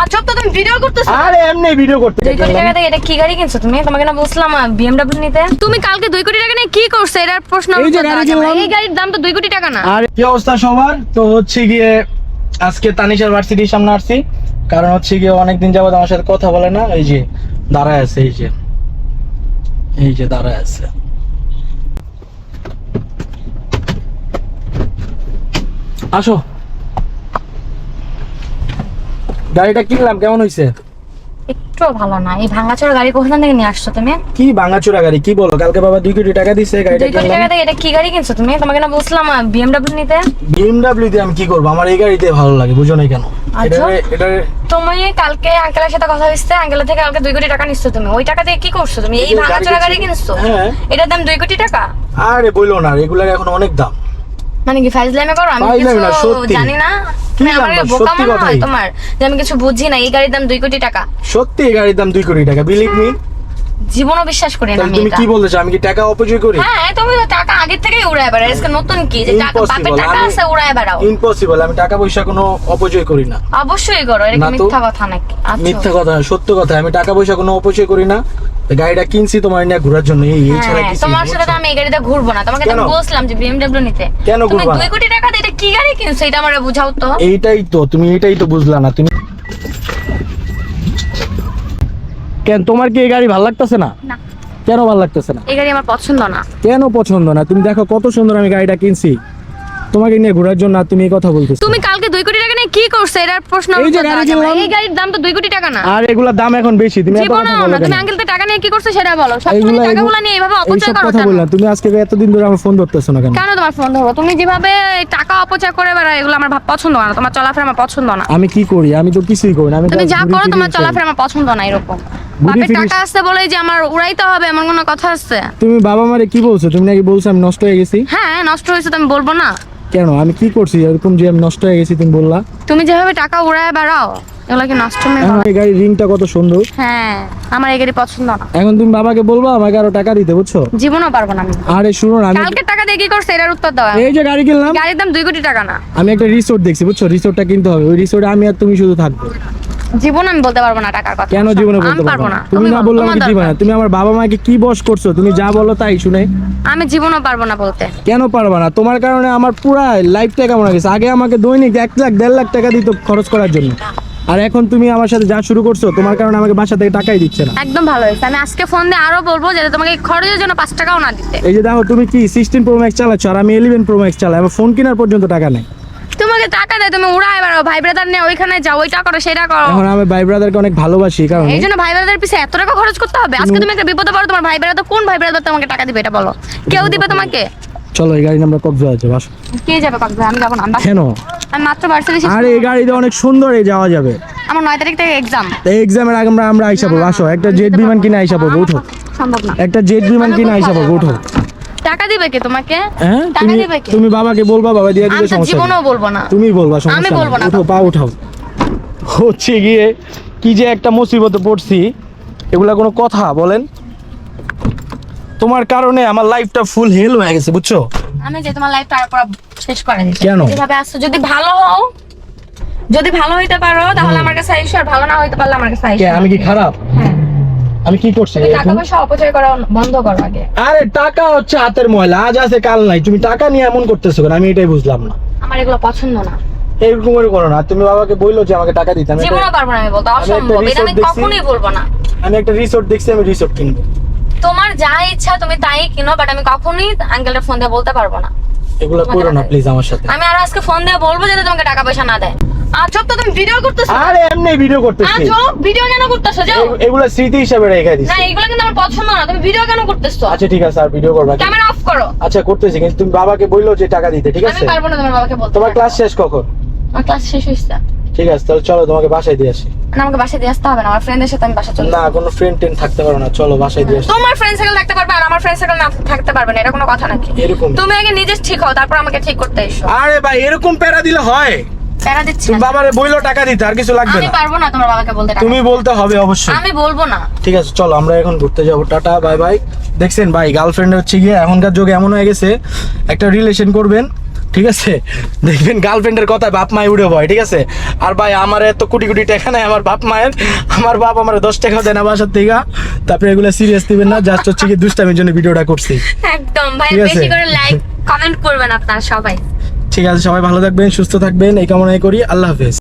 আজব তো তুমি ভিডিও করতেছো? আরে এমনি ভিডিও করতে দুই কোটি টাকা দিয়ে এটা কি গাড়ি কিনছো? তুমি তোমাকে না বলছিলাম বিএমডব্লিউ নিতে। তুমি কালকে দুই কোটি টাকা নিয়ে কি করছ? এটার প্রশ্ন এই যে গাড়ি কিনলাম। এই গাড়ির দাম তো দুই কোটি টাকা না। আর কি অবস্থা সবার? তো হচ্ছে গিয়ে আজকে তানিশার ভার্সিটির সামনে আসছি। কারণ হচ্ছে গিয়ে অনেকদিন যাবত আমার সাথে কথা বলে না। এই যে দাঁড়ায় আছে এই যে। এই যে দাঁড়ায় আছে। আসো। গাড়িটা কিনলাম কেমন হয়েছে একটু ভালো না। এই ভাঙাচোরা গাড়ি থেকে নিয়ে আসছো তুমি? কি ভাঙাচোরা গাড়ি? কি বলো? কালকে বাবা দুই কোটি টাকা দিছে গাড়িটা দুই কোটি টাকা দিয়ে এটা কি গাড়ি কিনছো তুমি? তোমাকে না বলছিলাম বিএমডব্লিউ নিতে? বিএমডব্লিউ দিয়ে আমি কি করব? আমার এই গাড়িতে ভালো লাগে বুঝো না কেন? আচ্ছা। তুমি কালকে আঙ্কেলের সাথে কথা হচ্ছে আঙ্কেলের থেকে কালকে দুই কোটি টাকা নিচ্ছো তুমি। ওই টাকা দিয়ে কি করছ তুমি? এই ভাঙাচোরা গাড়ি কিনছো। হ্যাঁ। এটার দাম দুই কোটি টাকা? আরে বইলো না এগুলার এখন অনেক দাম। মানে কি ফাইজলামে করো? আমি কিছু জানি না। তুমি আমার বোকা মনে হয় তোমার যে আমি কিছু বুঝি না এই গাড়ির দাম দুই কোটি টাকা। সত্যি এই গাড়ির দাম দুই কোটি টাকা। বিলিভ মি জীবনও বিশ্বাস করি না তুমি কি আমি কি টাকা অপচয় করি? হ্যাঁ তুমি তো টাকা আগে থেকেই উড়ায় বেড়াও আজকে নতুন কি? যে টাকা বাপের টাকা আছে উড়ায় বেড়াও। ইম্পসিবল আমি টাকা পয়সা কোনো অপচয় করি না। অবশ্যই করো। এটা মিথ্যা কথা নাকি? আচ্ছা। মিথ্যা কথা সত্য কথা। আমি টাকা পয়সা কোনো অপচয় করি না। গাড়িটা কিনছি তোমার নিয়ে ঘোরার জন্য এই এই ছাড়া হ্যাঁ, কিছু তোমার সাথে তো আমি এই গাড়িতে ঘুরবো না তোমাকে তো বলছিলাম যে বিএমডব্লিউ নিতে। কেন তুমি ঘুরবা না? দুই কোটি টাকা দিয়ে এটা কি গাড়ি কিনছো? এটা আমারে বুঝাও তো। এইটাই তো তুমি এটাই তো বুঝলা না তুমি কেন তোমার কি এই গাড়ি ভালো লাগতেছে না? না। কেন ভালো লাগতেছে না? এই গাড়ি আমার পছন্দ না। কেন পছন্দ না? তুমি দেখো কত সুন্দর আমি গাড়িটা কিনছি। তোমাকে নিয়ে ঘোরার জন্য তুমি এই কথা বলতেছো। তুমি কালকে দুই কোটি টাকা নিয়ে কি করছ? এটার প্রশ্ন এই যে গাড়ি কিনলাম। এই গাড়ির দাম তো দুই কোটি টাকা না। আর এগুলা দাম এখন বেশি তুমি এত কথা বলো না তুমি? আঙ্কেল টাকা নিয়ে কি করছ সেটা বলো। সবসময় এইগুলা টাকাগুলো নিয়ে এইভাবে অপচয় করো কথা বললাম। তুমি আজকে এতদিন ধরে আমার ফোন ধরতেছো না কেন? কেন তোমার ফোন ধরবো? তুমি যেভাবে টাকা অপচয় করে বেড়াও এগুলো আমার ভাব পছন্দ না। তোমার চলাফেরা আমার পছন্দ না। আমি কি করি? আমি তো কিছুই করি না। আমি তুমি যা করো তোমার চলাফেরা আমার পছন্দ না এরকম। ঘুরি বাপের টাকা আসছে বলে যে আমার উড়াইতে হবে এমন কোনো কথা আছে? তুমি বাবা মারে কি বলছো? তুমি নাকি বলছো আমি নষ্ট হয়ে গেছি? হ্যাঁ নষ্ট হয়েছে তো আমি বলব না। কেন? আমি কি করছি? এরকম যে আমি নষ্ট হয়ে গেছি তুমি বললা। তুমি যেভাবে টাকা উড়ায় বেড়াও এগুলো কি নষ্ট হয়ে এখন এই গাড়ির রিংটা কত সুন্দর। হ্যাঁ আমার এই গাড়ি পছন্দ না। এখন তুমি বাবাকে বলবা আমাকে আরও টাকা দিতে বুঝছ? জীবনও পারব না আমি। আরে শুনো না, আমি কালকে টাকা দিয়ে কি করছে? এর উত্তর দাও। এই যে গাড়ি কিনলাম। গাড়ির দাম দুই কোটি টাকা না। আমি একটা রিসোর্ট দেখছি বুঝছ? রিসোর্টটা কিনতে হবে। ওই রিসোর্টে আমি আর তুমি শুধু থাকব। জীবন আমি বলতে পারব না টাকার কথা। কেন জীবনে বলতে পারব না? তুমি না বললে দিবা না। তুমি আমার বাবা মাকে কি বস করছ? তুমি যা বলো তাই শুনে। আমি জীবনও পারব না বলতে। কেন পারবা না? তোমার কারণে আমার পুরা লাইফটা কেমন গেছে? আগে আমাকে দৈনিক এক লাখ দেড় লাখ টাকা দিত খরচ করার জন্য। আর এখন তুমি আমার সাথে যা শুরু করছ তোমার কারণে আমাকে বাসা থেকে টাকাই দিচ্ছে না। একদম ভালো হয়েছে। আমি আজকে ফোন দিয়ে আরও বলব যাতে তোমাকে খরচের জন্য পাঁচ টাকাও না দিতে। এই যে দেখো তুমি কি সিক্সটিন প্রো ম্যাক্স চালাচ্ছ? আর আমি ইলেভেন প্রো ম্যাক্স চালাই। আমার ফোন কেনার পর্যন্ত টাকা নেই। তোমাকে টাকা দেয় তুমি বেড়াও। ভাই ব্রাদার নিয়ে ওইখানে যাও ওইটা করো সেটা করো। এখন আমি ভাই ব্রাদারকে অনেক ভালোবাসি কারণ। এই জন্য ভাই ব্রাদার পিছে এত টাকা খরচ করতে হবে? আজকে তুমি একটা বিপদে পড়ো তোমার ভাই ব্রাদার কোন ভাই ব্রাদার তোমাকে টাকা দিবে এটা বলো? কেউ দিবে তোমাকে? চলো এই গাড়ি কক্সবাজার কে যাবে কক্সবাজার? আমি যাব না কেন? আমি মাত্র ভার্সিটি আর এই গাড়িতে অনেক সুন্দর যাওয়া যাবে। আমার নয় তারিখ থেকে এক্সাম এই এক্সামের আগে আমরা আমরা আইসা পড়ব আসো। একটা জেট বিমান কিনে আইসা পড়ব উঠো। সম্ভব না। একটা জেট বিমান কিনে আইসা পড়ব উঠো। টাকা দিবে কে তোমাকে? হ্যাঁ? টাকা দিবে কে? তুমি বাবাকে বলবা বাবা দিয়ে দিবে সমস্যা। জীবনেও বলব না। তুমি বলবা সমস্যা আমি বলব না। উঠো পা উঠাও। হচ্ছে গিয়ে কি যে একটা মুসিবতে পড়ছি এগুলা কোনো কথা বলেন? তোমার কারণে আমার লাইফটা ফুল হেল হয়ে গেছে বুঝছ? আমি যে তোমার লাইফটা আর শেষ করে দিচ্ছি কেন? যেভাবে আসছো যদি ভালো হও যদি ভালো হইতে পারো তাহলে আমার কাছে আইসো আর ভালো না হইতে পারলে আমার কাছে আইসো কে আমি কি খারাপ? হ্যাঁ। আমি কি করছি? টাকা পয়সা অপচয় করা বন্ধ করো আগে। আরে টাকা হচ্ছে হাতের ময়লা আজ আছে কাল নাই। তুমি টাকা নিয়ে এমন করতেছো কেন? আমি এটাই বুঝলাম না। আমার এগুলো পছন্দ না। এরকম করে করো না। তুমি বাবাকে বলল যে আমাকে টাকা দিতে আমি একটা- পারব না আমি বলতে অসম্ভব। এটা আমি কখনোই বলব না। আমি একটা রিসোর্ট দেখছি আমি রিসোর্ট কিনবো। তোমার যা ইচ্ছা তুমি তাই কিনো বাট আমি কখনোই আঙ্কেলের ফোন দিয়ে বলতে পারব না। এগুলো করো না প্লিজ আমার সাথে। আমি আর আজকে ফোন দিয়ে বলব যাতে তোমাকে টাকা পয়সা না দেয়। আজব তো তুমি ভিডিও করতেছো। আরে এমনি ভিডিও করতেছি। আজব ভিডিও কেন করতেছো? যাও। এগুলো স্মৃতি হিসাবে রেখে দিচ্ছি না এগুলো কিন্তু আমার পছন্দ না। তুমি ভিডিও কেন করতেছো? আচ্ছা ঠিক আছে আর ভিডিও করবা ক্যামেরা অফ করো। আচ্ছা করতেছি কিন্তু তুমি বাবাকে বলল যে টাকা দিতে ঠিক আমি আছে? পারব না তোমার বাবাকে বলতে। তোমার ক্লাস শেষ কখন? আমার ক্লাস শেষ ঠিক আছে তাহলে চলো তোমাকে বাসায় দিয়ে আসি। না আমাকে বাসায় দিয়ে আসতে হবে না। আমার ফ্রেন্ডের সাথে আমি বাসা চলে না কোনো ফ্রেন্ড টেন থাকতে পারো না। চলো বাসায় দিয়ে আসি। তোমার ফ্রেন্ড সার্কেল থাকতে পারবে আর আমার ফ্রেন্ড সার্কেল না থাকতে পারবে না। এটা কোনো কথা নাকি? এরকম তুমি আগে নিজে ঠিক হও তারপর আমাকে ঠিক করতে এসো। আরে ভাই এরকম প্যারা দিলে হয়। প্যারা দিচ্ছি তুমি বাবারে বইলো টাকা দিতে আর কিছু লাগবে আমি পারব না তোমার বাবাকে বলতে টাকা। তুমি বলতে হবে অবশ্যই। আমি বলব না। ঠিক আছে চলো আমরা এখন ঘুরতে যাব। Tata bye bye. দেখছেন ভাই গার্লফ্রেন্ড হচ্ছে গিয়ে এখনকার যুগে এমন হয়ে গেছে একটা রিলেশন করবেন ঠিক আছে? দেখবেন গার্লফ্রেন্ডের কথা বাপ মায় উড়ে ভয় ঠিক আছে? আর ভাই আমার এত কোটি কোটি টাকা নাই আমার বাপ মায়ের। আমার বাপ আমার দশ টাকা দেয় না বাসার থেকে। তারপরে এগুলো সিরিয়াস দিবেন না জাস্ট হচ্ছে কি দুষ্টামির জন্য ভিডিওটা করছি। একদম ভাই। বেশি করে লাইক কমেন্ট করবেন আপনারা সবাই। ঠিক আছে সবাই ভালো থাকবেন সুস্থ থাকবেন এই কামনাই করি আল্লাহ হাফেজ।